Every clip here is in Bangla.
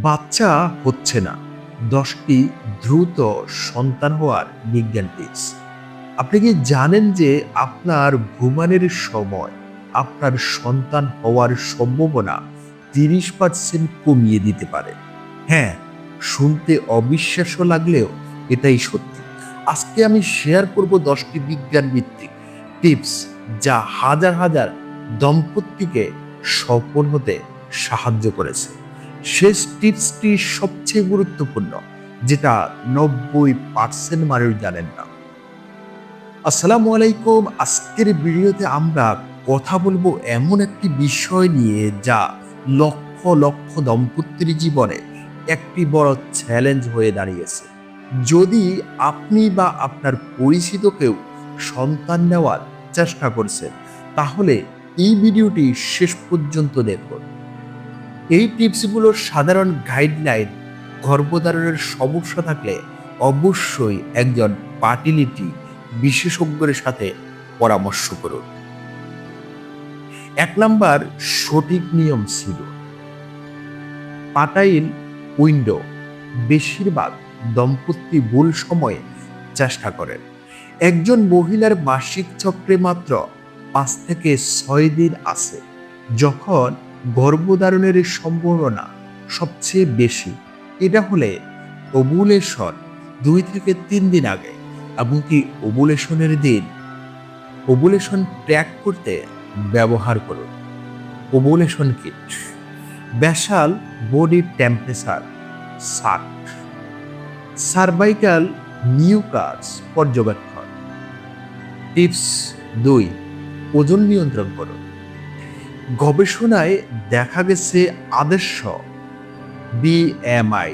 বাচ্চা হচ্ছে না। দশটি দ্রুত সন্তান হওয়ার বিজ্ঞান টিপস আপনি কি জানেন যে আপনার ঘুমানোর সময় আপনার সন্তান হওয়ার সম্ভাবনা তিরিশ পার্সেন্ট কমিয়ে দিতে পারে? হ্যাঁ শুনতে অবিশ্বাস্য লাগলেও এটাই সত্যি। আজকে আমি শেয়ার করব দশটি বিজ্ঞান ভিত্তিক টিপস যা হাজার হাজার দম্পতিকে সফল হতে সাহায্য করেছে। শেষ টিপসটি সবচেয়ে গুরুত্বপূর্ণ, যেটা নব্বই পার্সেন্ট মানুষ জানেন না। আসসালামু আলাইকুম, আজকের ভিডিওতে আমরা কথা বলব এমন একটি বিষয় নিয়ে যা লক্ষ লক্ষ দম্পতির জীবনে একটি বড় চ্যালেঞ্জ হয়ে দাঁড়িয়েছে। যদি আপনি বা আপনার পরিচিত কেউ সন্তান নেওয়ার চেষ্টা করছেন, তাহলে এই ভিডিওটি শেষ পর্যন্ত দেখুন। এই টিপসগুলোর সাধারণ গাইডলাইন গর্ভধারণের সমস্যা থাকলে অবশ্যই একজন পার্টিলিটি বিশেষজ্ঞের সাথে পরামর্শ করুন। এক নাম্বার সঠিক নিয়ম ছিল। পাটাইল উইন্ডো বেশিরভাগ দম্পতি ভুল সময়ে চেষ্টা করেন। একজন মহিলার মাসিক চক্রে মাত্র পাঁচ থেকে ছয় দিন আছে। যখন গর্ভধারণের সম্ভাবনা সবচেয়ে বেশি। এটা হলে ওভুলেশন দুই থেকে তিন দিন আগে এমনকি ওভুলেশনের দিন ওভুলেশন ট্র্যাক করতে ব্যবহার করুন। Ovulation kit basal body temperature ষাট। সার্ভাইকাল নিউকাস পর্যবেক্ষণ। টিপস দুই, ওজন নিয়ন্ত্রণ করুন। গবেষণায় দেখা গেছে আদর্শ বিএমআই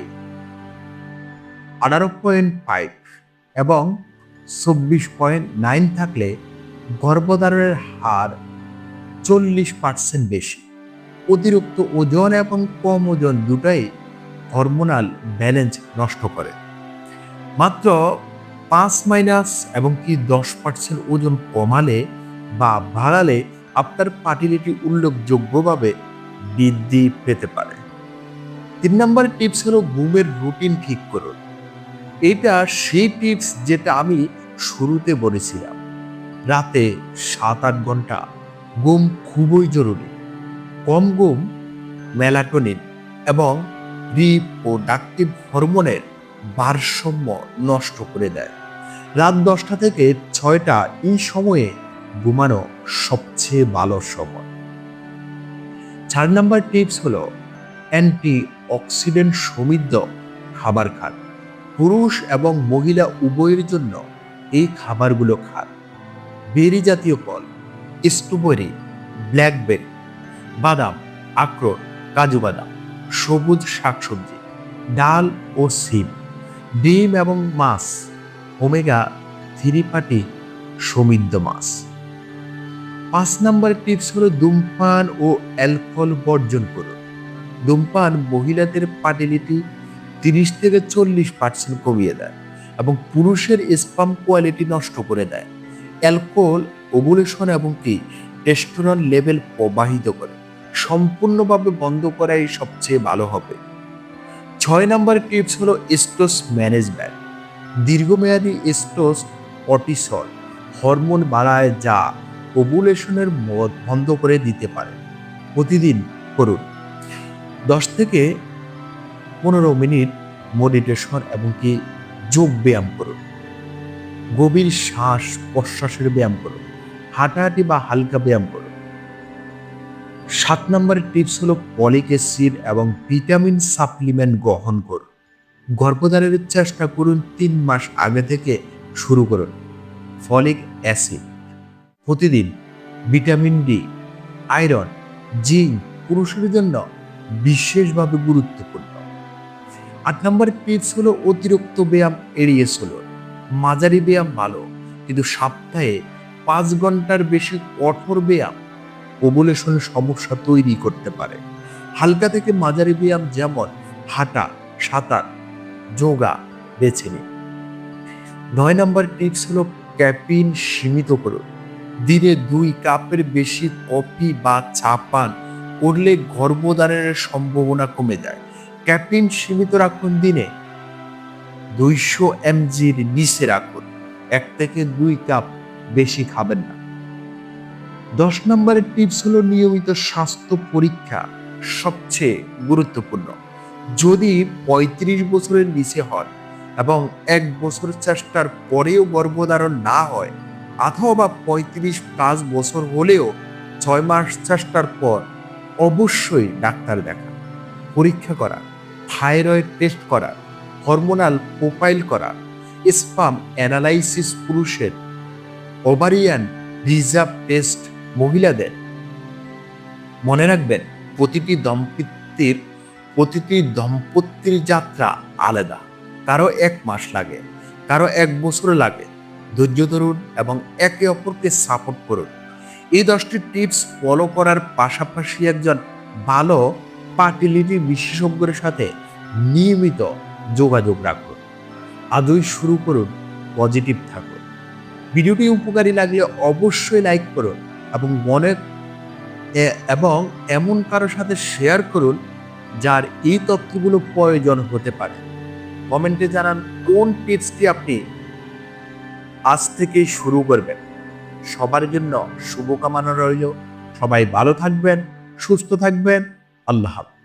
আঠারো পয়েন্ট ফাইভ এবং চব্বিশ পয়েন্ট নাইন থাকলে গর্ভধারণের হার চল্লিশ পার্সেন্ট বেশি। অতিরিক্ত ওজন এবং কম ওজন দুটাই হরমোনাল ব্যালেন্স নষ্ট করে। মাত্র পাঁচ মাইনাস এবং কি দশ পার্সেন্ট ওজন কমালে বা বাড়ালে আপনার ফার্টিলিটি উল্লেখযোগ্যভাবে বৃদ্ধি পেতে পারে। তিন নম্বর টিপস হলো ঘুমের রুটিন ঠিক করুন। এটা সেই টিপস যেটা আমি শুরুতে বলেছিলাম। রাতে সাত আট ঘণ্টা ঘুম খুবই জরুরি। কম ঘুম মেলাটোনিন এবং রিপ্রোডাক্টিভ হরমোনের ভারসাম্য নষ্ট করে দেয়। রাত দশটা থেকে ছয়টা এই সময়ে ঘুমানো সবচেয়ে ভালো সময়। চার নাম্বার টিপস হলো অ্যান্টি অক্সিডেন্ট সমৃদ্ধ খাবার খান। পুরুষ এবং মহিলা উভয়ের জন্য এই খাবারগুলো খান। বেরি জাতীয় ফল, স্ট্রবেরি, ব্ল্যাকবেরি, বাদাম, আখরোট, কাজু বাদাম, সবুজ শাকসবজি, ডাল ও সিম, ডিম এবং মাছ, ওমেগা থ্রি পাটি সমৃদ্ধ মাছ। পাঁচ নম্বর টিপস হলো ধূমপান ও অ্যালকোহল বর্জন করুন। ধূমপান মহিলাদের পার্টিলিটি তিরিশ থেকে চল্লিশ পার্সেন্ট কমিয়ে দেয় এবং পুরুষের স্পাম কোয়ালিটি নষ্ট করে দেয়। অ্যালকোহল ওভুলেশন এবং কি? টেস্টোরন লেভেল প্রবাহিত করে। সম্পূর্ণভাবে বন্ধ করাই সবচেয়ে ভালো হবে। ছয় নম্বর টিপস হলো স্টোস ম্যানেজমেন্ট। দীর্ঘমেয়াদী স্টোস কর্টিসল, হরমোন বাড়ায় যা ওভুলেশনের মদ বন্ধ করে দিতে পারে। প্রতিদিন করুন। দশ থেকে পনেরো মিনিট মেডিটেশন এবং কি যোগ ব্যায়াম করুন। গভীর শ্বাস প্রশ্বাসের ব্যায়াম করুন। হাঁটাহাঁটি বা হালকা ব্যায়াম করুন। সাত নম্বরের টিপস হলো পলিক অ্যাসিড এবং ভিটামিন সাপ্লিমেন্ট গ্রহণ করুন। গর্ভধারণের চেষ্টা করুন তিন মাস আগে থেকে শুরু করুন। ফলিক অ্যাসিড প্রতিদিন ভিটামিন ডি, আয়রন, জিঙ্ক পুরুষের জন্য বিশেষভাবে গুরুত্বপূর্ণ। আট নম্বর টিপস হলো অতিরিক্ত ব্যায়াম এড়িয়ে চলুন মাঝারি ব্যায়াম ভালো, কিন্তু সপ্তাহে পাঁচ ঘণ্টার বেশি কঠোর ব্যায়াম ওভুলেশন সমস্যা তৈরি করতে পারে। হালকা থেকে মাঝারি ব্যায়াম যেমন হাঁটা, সাঁতার, যোগা বেছে নিন। নয় নম্বর টিপস হলো ক্যাপিন সীমিত করুন। দিনে দুই কাপের বেশি কফি বা চা পান করলে গর্ভধারণের সম্ভাবনা কমে যায়। ক্যাফিন সীমিত রাখুন দিনে। দুইশো এমজির নিচে রাখুন। এক থেকে দুই কাপ বেশি খাবেন না। দশ নম্বরের টিপস হলো নিয়মিত স্বাস্থ্য পরীক্ষা সবচেয়ে গুরুত্বপূর্ণ। যদি পঁয়ত্রিশ বছরের নিচে হন এবং এক বছর চেষ্টার পরেও গর্ভধারণ না হয় অথবা পঁয়ত্রিশ প্লাস বছর হলেও ছয় মাস চেষ্টার পর অবশ্যই ডাক্তার দেখা পরীক্ষা করা থাইরয়েড টেস্ট করা হরমোনাল প্রোফাইল করা স্পাম অ্যানালাইসিস পুরুষের ওভারিয়ান রিজার্ভ টেস্ট মহিলাদের। মনে রাখবেন, প্রতিটি দম্পতির প্রতিটি দম্পতির যাত্রা আলাদা। কারও এক মাস লাগে, কারও এক বছর লাগে ধৈর্য ধরুন এবং একে অপরকে সাপোর্ট করুন। এই দশটি টিপস ফলো করার পাশাপাশি একজন ভালো ফার্টিলিটি বিশেষজ্ঞের সাথে নিয়মিত যোগাযোগ রাখুন। আজই শুরু করুন পজিটিভ থাকুন। ভিডিওটি উপকারী লাগলে অবশ্যই লাইক করুন এবং মনে এবং এমন কারোর সাথে শেয়ার করুন যার এই তথ্যগুলো প্রয়োজন হতে পারে। কমেন্টে জানান কোন টিপসটি আপনি আজ থেকে শুরু করবেন। সবার জন্য শুভকামনা রইল। সবাই ভালো থাকবেন, সুস্থ থাকবেন। আল্লাহ হাফেজ।